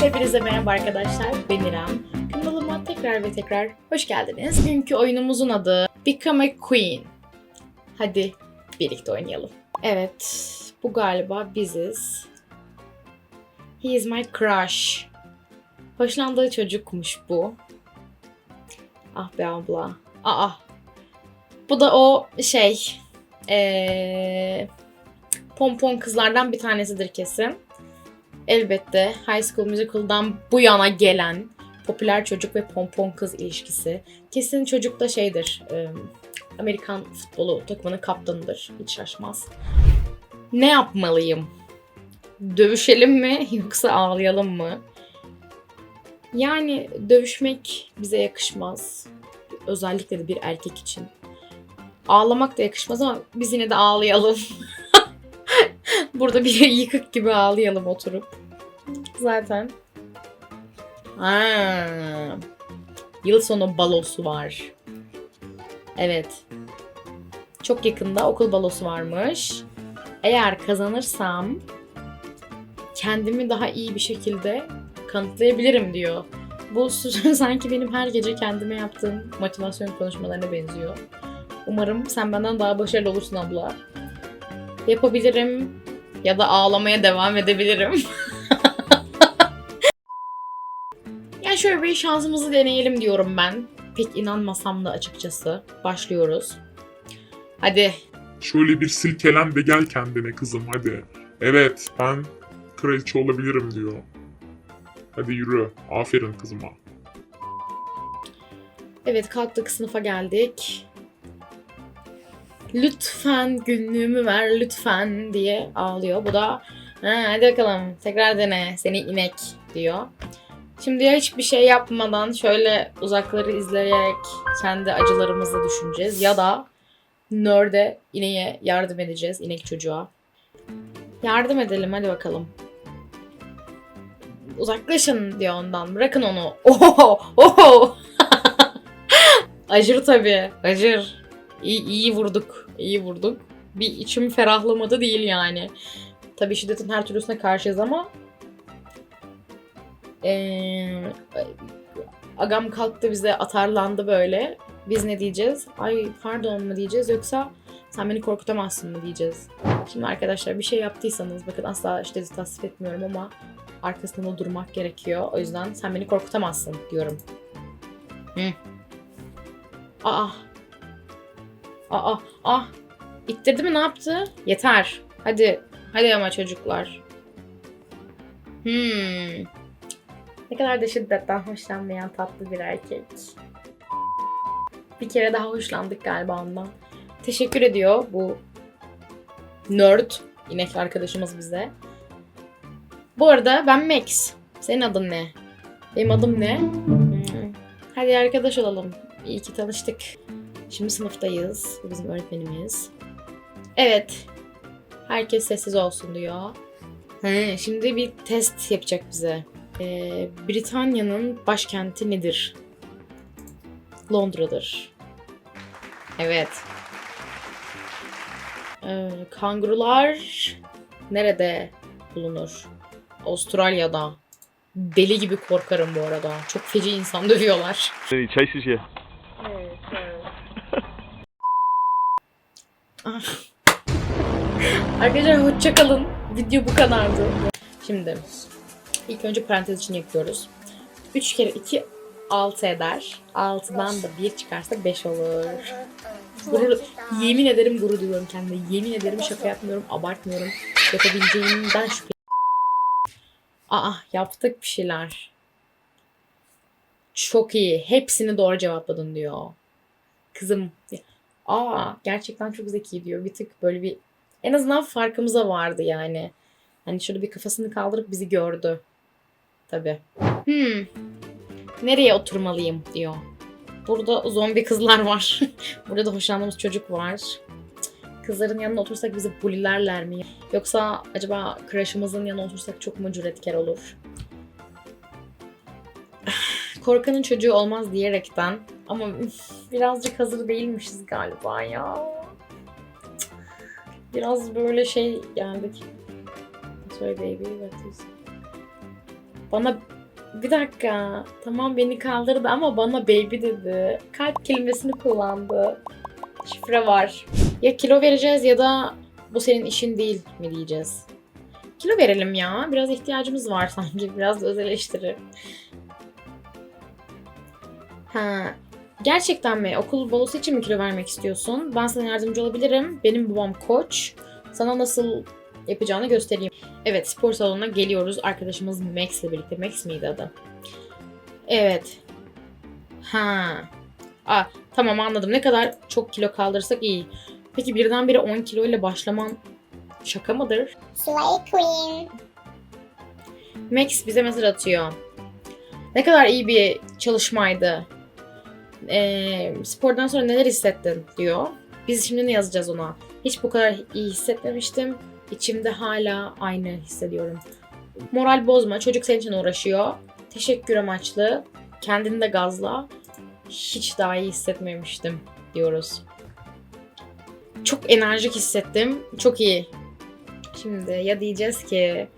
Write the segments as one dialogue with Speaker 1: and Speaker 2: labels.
Speaker 1: Hepinize merhaba arkadaşlar. Ben İrem. Kanalıma tekrar ve tekrar hoş geldiniz. Bugünkü oyunumuzun adı Become a Queen. Hadi birlikte oynayalım. Evet, bu galiba biziz. He is my crush. Hoşlandığı çocukmuş bu. Ah be abla. Aa. Bu da o şey. Ee, pompon kızlardan bir tanesidir kesin. Elbette High School Musical'dan bu yana gelen popüler çocuk ve pompon kız ilişkisi. Kesin çocuk da şeydir. e, Amerikan futbolu takımının kaptanıdır. Hiç şaşmaz. Ne yapmalıyım? Dövüşelim mi yoksa ağlayalım mı? Yani dövüşmek bize yakışmaz. Özellikle de bir erkek için. Ağlamak da yakışmaz ama biz yine de ağlayalım. Burada bir yıkık gibi ağlayalım oturup. Zaten. Ha. Yıl sonu balosu var. Evet. Çok yakında okul balosu varmış. Eğer kazanırsam kendimi daha iyi bir şekilde kanıtlayabilirim diyor. Bu sanki benim her gece kendime yaptığım motivasyon konuşmalarına benziyor. Umarım sen benden daha başarılı olursun abla. Yapabilirim ya da ağlamaya devam edebilirim. ya şöyle bir şansımızı deneyelim diyorum ben. Pek inanmasam da açıkçası. Başlıyoruz. Hadi.
Speaker 2: Şöyle bir silkelen de gel kendine kızım hadi. Evet ben kraliçe olabilirim diyor. Hadi yürü. Aferin kızıma.
Speaker 1: Evet kalktık sınıfa geldik. Lütfen günlüğümü ver lütfen diye ağlıyor. Bu da ha, hadi bakalım tekrar dene seni inek diyor. Şimdi ya hiçbir şey yapmadan şöyle uzakları izleyerek kendi acılarımızı düşüneceğiz ya da nörde ineğe yardım edeceğiz inek çocuğa. Yardım edelim hadi bakalım. Uzaklaşın diyor ondan. Bırakın onu. Oho! Oho! Acır tabii. Acır. İyi, iyi vurduk. İyi vurduk. Bir içim ferahlamadı değil yani. Tabii şiddetin her türlüsüne karşıyız ama ee, agam kalktı bize atarlandı böyle. Biz ne diyeceğiz? Ay pardon mu diyeceğiz yoksa sen beni korkutamazsın mı diyeceğiz. Şimdi arkadaşlar bir şey yaptıysanız bakın asla şiddeti tasvip etmiyorum ama arkasında durmak gerekiyor. O yüzden sen beni korkutamazsın diyorum. Hı. Aa. Aa. Ah. İttirdi mi ne yaptı? Yeter. Hadi. Hadi ama çocuklar. Hmm. Ne kadar da şiddetten hoşlanmayan tatlı bir erkek. Bir kere daha hoşlandık galiba ondan. Teşekkür ediyor bu nerd inek arkadaşımız bize. Bu arada ben Max. Senin adın ne? Benim adım ne? Hmm. Hadi arkadaş olalım. İyi ki tanıştık. Şimdi sınıftayız. Bizim öğretmenimiz. Evet. Herkes sessiz olsun diyor. He, şimdi bir test yapacak bize. Ee, Britanya'nın başkenti nedir? Londra'dır. Evet. Ee, kangurular nerede bulunur? Avustralya'da. Deli gibi korkarım bu arada. Çok feci insan dövüyorlar.
Speaker 3: Then he
Speaker 1: Arkadaşlar hoşça kalın. Video bu kadardı. Şimdi ilk önce parantez için yapıyoruz. 3 kere 2 6 eder. 6'dan da 1 çıkarsa 5 olur. Gurur, yemin ederim gurur duyuyorum kendime. Yemin ederim şaka yapmıyorum, abartmıyorum. Yapabileceğimden şüphe. Aa yaptık bir şeyler. Çok iyi. Hepsini doğru cevapladın diyor. Kızım. Aa gerçekten çok zeki diyor. Bir tık böyle bir en azından farkımıza vardı yani. Hani şöyle bir kafasını kaldırıp bizi gördü. Tabii. Hmm. Nereye oturmalıyım diyor. Burada zombi kızlar var. Burada da hoşlandığımız çocuk var. Kızların yanına otursak bizi bulilerler mi? Yoksa acaba crush'ımızın yanına otursak çok mu cüretkar olur? Korkanın çocuğu olmaz diyerekten ama üf, birazcık hazır değilmişiz galiba ya. Biraz böyle şey geldik. Sorry baby, what is... Bana bir dakika. Tamam beni kaldırdı ama bana baby dedi. Kalp kelimesini kullandı. Şifre var. Ya kilo vereceğiz ya da bu senin işin değil mi diyeceğiz. Kilo verelim ya. Biraz ihtiyacımız var sanki. Biraz da. Ha. Gerçekten mi? Okul balosu için mi kilo vermek istiyorsun? Ben sana yardımcı olabilirim. Benim babam koç. Sana nasıl yapacağını göstereyim. Evet spor salonuna geliyoruz. Arkadaşımız Max ile birlikte. Max miydi adı? Evet. Ha. Aa, tamam anladım. Ne kadar çok kilo kaldırırsak iyi. Peki birdenbire 10 kilo ile başlaman şaka mıdır?
Speaker 3: Slay Queen.
Speaker 1: Max bize mesaj atıyor. Ne kadar iyi bir çalışmaydı. Ee, spordan sonra neler hissettin diyor. Biz şimdi ne yazacağız ona? Hiç bu kadar iyi hissetmemiştim. İçimde hala aynı hissediyorum. Moral bozma. Çocuk senin için uğraşıyor. Teşekkür amaçlı. Kendini de gazla. Hiç daha iyi hissetmemiştim diyoruz. Çok enerjik hissettim. Çok iyi. Şimdi ya diyeceğiz ki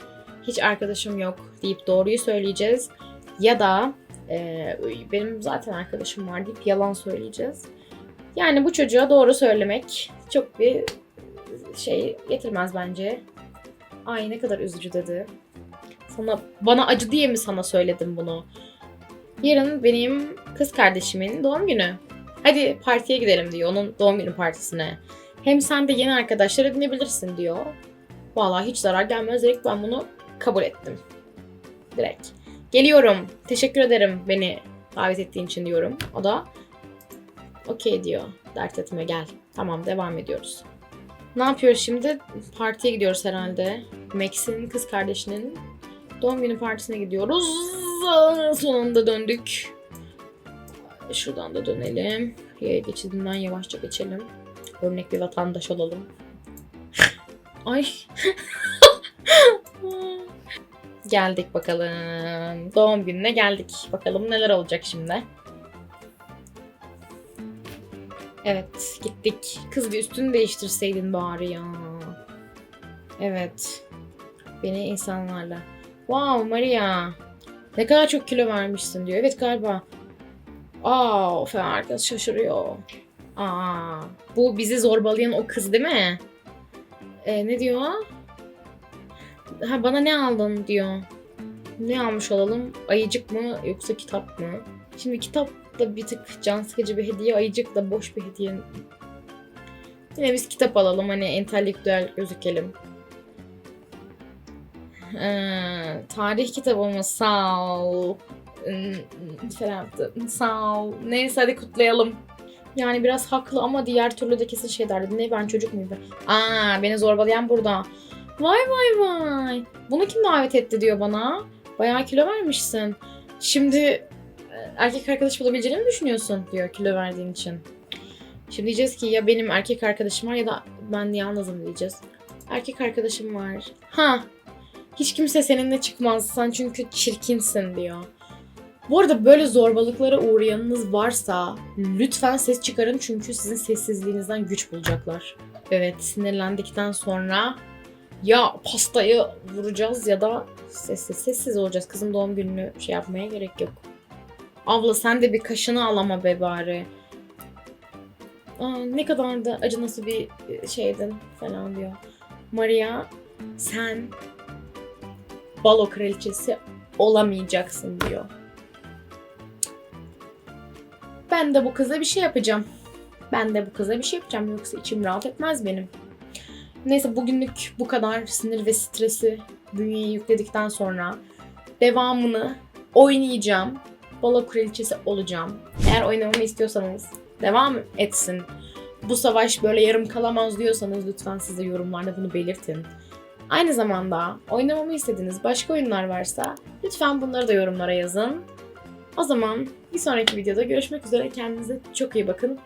Speaker 1: hiç arkadaşım yok deyip doğruyu söyleyeceğiz. Ya da e, benim zaten arkadaşım var deyip yalan söyleyeceğiz. Yani bu çocuğa doğru söylemek çok bir şey getirmez bence. Ay ne kadar üzücü dedi. Sana bana acı diye mi sana söyledim bunu? Yarın benim kız kardeşimin doğum günü. Hadi partiye gidelim diyor onun doğum günü partisine. Hem sen de yeni arkadaşlar edinebilirsin diyor. Vallahi hiç zarar gelmez direkt ben bunu kabul ettim. Direkt. Geliyorum. Teşekkür ederim beni davet ettiğin için diyorum. O da okey diyor. Dert etme gel. Tamam devam ediyoruz. Ne yapıyoruz şimdi? Partiye gidiyoruz herhalde. Max'in kız kardeşinin doğum günü partisine gidiyoruz. Sonunda döndük. Şuradan da dönelim. Geçidinden yavaşça geçelim. Örnek bir vatandaş olalım. Ay. geldik bakalım. Doğum gününe geldik. Bakalım neler olacak şimdi. Evet gittik. Kız bir üstünü değiştirseydin bari ya. Evet. Beni insanlarla. Wow Maria. Ne kadar çok kilo vermişsin diyor. Evet galiba. Aa of herkes şaşırıyor. Aa bu bizi zorbalayan o kız değil mi? Ee, ne diyor? Ha bana ne aldın diyor. Ne almış olalım? Ayıcık mı yoksa kitap mı? Şimdi kitap da bir tık can sıkıcı bir hediye, ayıcık da boş bir hediye. Yine biz kitap alalım hani entelektüel gözükelim. Ee, tarih kitabı mı? Sağ ol. Hmm, Falan yaptı. Sağ ol. Neyse hadi kutlayalım. Yani biraz haklı ama diğer türlü de kesin şey derdi. Ne ben çocuk muyum? Aa beni zorbalayan burada. Vay vay vay. Bunu kim davet etti diyor bana. Bayağı kilo vermişsin. Şimdi e, erkek arkadaş bulabileceğini mi düşünüyorsun diyor kilo verdiğin için. Şimdi diyeceğiz ki ya benim erkek arkadaşım var ya da ben yalnızım diyeceğiz. Erkek arkadaşım var. Ha. Hiç kimse seninle çıkmaz. Sen çünkü çirkinsin diyor. Bu arada böyle zorbalıklara uğrayanınız varsa lütfen ses çıkarın çünkü sizin sessizliğinizden güç bulacaklar. Evet sinirlendikten sonra ya pastayı vuracağız ya da sessiz sessiz olacağız. Kızın doğum gününü şey yapmaya gerek yok. Abla sen de bir kaşını alama be bari. Aa, ne kadar da acınası bir şeydin falan diyor. Maria sen balo kraliçesi olamayacaksın diyor. Ben de bu kıza bir şey yapacağım. Ben de bu kıza bir şey yapacağım yoksa içim rahat etmez benim. Neyse bugünlük bu kadar sinir ve stresi bünyeye yükledikten sonra devamını oynayacağım. Balo kraliçesi olacağım. Eğer oynamamı istiyorsanız devam etsin. Bu savaş böyle yarım kalamaz diyorsanız lütfen size yorumlarda bunu belirtin. Aynı zamanda oynamamı istediğiniz başka oyunlar varsa lütfen bunları da yorumlara yazın. O zaman bir sonraki videoda görüşmek üzere. Kendinize çok iyi bakın.